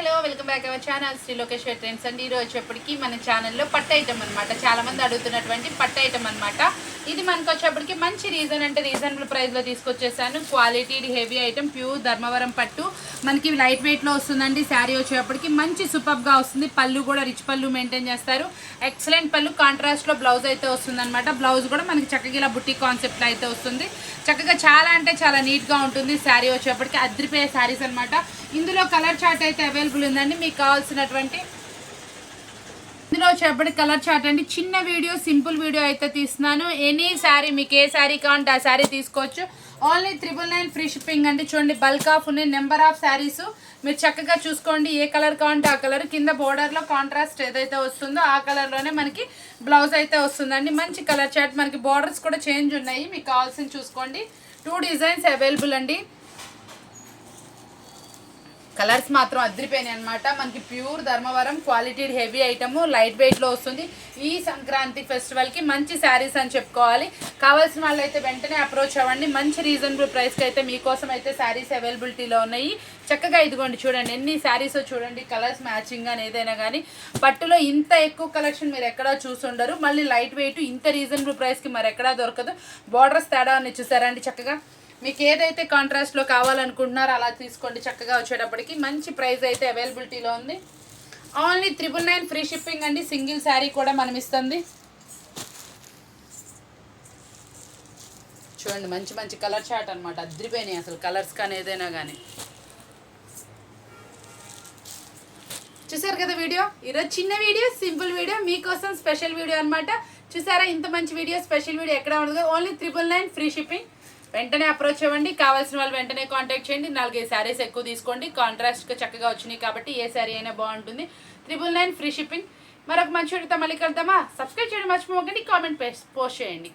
Hello welcome back our channel. Sri Lokeshwar trends అండి ఈరోజు వచ్చేప్పటికి మన ఛానల్లో పట్టు ఐటమ్ అనమాట చాలా మంది అడుగుతున్నటువంటి పట్టు ఐటమ్ అనమాట ఇది మనకు వచ్చేప్పటికి మంచి రీజన్ అంటే రీజనబుల్ ప్రైస్లో తీసుకొచ్చేసాను. Quality heavy item pure Dharmavaram పట్టు. మనకి లైట్ వెయిట్లో వస్తుందండి. శారీ వచ్చేప్పటికి మంచి సూపర్గా వస్తుంది. పళ్ళు కూడా రిచ్ పళ్ళు మెయింటైన్ చేస్తారు. ఎక్సలెంట్ పళ్ళు. కాంట్రాస్ట్లో బ్లౌజ్ అయితే వస్తుందన్నమాట. బ్లౌజ్ కూడా మనకి చక్కగా ఇలా బుట్టి కాన్సెప్ట్లో అయితే వస్తుంది. చక్కగా చాలా అంటే చాలా నీట్గా ఉంటుంది. శారీ వచ్చేప్పటికి అద్రిపోయే శారీస్ అనమాట ఇందులో కలర్ చార్ట్ అయితే అవైలబుల్ ఉందండి. మీకు కావాల్సినటువంటి ఇందులో వచ్చేప్పటికి కలర్ చార్ట్ అండి. చిన్న వీడియో సింపుల్ వీడియో అయితే తీస్తున్నాను. ఎనీ శారీ మీకు ఏ శారీ కావాలంటే ఆ శారీ తీసుకోవచ్చు. Only triple nine free shipping అండి. చూడండి బల్క్ ఆఫ్ ఉన్నాయి. నెంబర్ ఆఫ్ శారీస్ మీరు చక్కగా చూసుకోండి ఏ కలర్ కావాలంటే ఆ కలర్. కింద బోర్డర్లో కాంట్రాస్ట్ ఏదైతే వస్తుందో ఆ కలర్లోనే మనకి బ్లౌజ్ అయితే వస్తుందండి. మంచి కలర్ చార్ట్ మనకి బోర్డర్స్ కూడా చేంజ్ ఉన్నాయి. మీకు కావాల్సింది చూసుకోండి. టూ డిజైన్స్ అవైలబుల్ అండి. కలర్స్ మాత్రం అదిరిపోయినాయి అనమాట మనకి pure Dharmavaram quality heavy item light వెయిట్లో వస్తుంది. ఈ సంక్రాంతి ఫెస్టివల్కి మంచి శారీస్ అని చెప్పుకోవాలి. కావాల్సిన వాళ్ళు అయితే వెంటనే అప్రోచ్ అవ్వండి. మంచి రీజనబుల్ ప్రైస్కి అయితే మీకోసం అయితే శారీస్ అవైలబిలిటీలో ఉన్నాయి. చక్కగా ఇదిగోండి చూడండి ఎన్ని శారీస్ చూడండి కలర్స్ మ్యాచింగ్ అని ఏదైనా కానీ పట్టులో ఇంత ఎక్కువ కలెక్షన్ మీరు ఎక్కడా చూసుండరు మళ్ళీ లైట్ వెయిట్ ఇంత రీజనబుల్ ప్రైస్కి మరి ఎక్కడా దొరకదు. బార్డర్స్ తేడా అని చూసారండి చక్కగా. మీకు ఏదైతే కాంట్రాస్ట్లో కావాలనుకుంటున్నారో అలా తీసుకోండి. చక్కగా వచ్చేటప్పటికి మంచి ప్రైస్ అయితే అవైలబిలిటీలో ఉంది. Only triple nine free shipping అండి. సింగిల్ శారీ కూడా మనం ఇస్తుంది. చూడండి మంచి మంచి కలర్ చార్ట్ అనమాట అద్రిపోయినాయి అసలు కలర్స్ కానీ ఏదైనా కానీ. చూసారు కదా వీడియో? ఈరోజు చిన్న వీడియో సింపుల్ వీడియో మీకోసం స్పెషల్ వీడియో అనమాట చూసారా? ఇంత మంచి వీడియో స్పెషల్ వీడియో ఎక్కడ ఉండదు. Only triple nine free shipping వెంటనే అప్రోచ్ అవ్వండి. కావాల్సిన వాళ్ళు వెంటనే కాంటాక్ట్ చేయండి. నాలుగైదు శారీస్ ఎక్కువ తీసుకోండి. కాంట్రాస్ట్గా చక్కగా వచ్చినాయి కాబట్టి ఏ శారీ అయినా బాగుంటుంది. త్రిబుల్ నైన్ ఫ్రీ షిప్పింగ్ మరొక మంచి వీడియోతో మళ్ళీ కలుద్దామా? సబ్స్క్రైబ్ చేయడం మర్చిపోకండి. కామెంట్ పోస్ట్ చేయండి.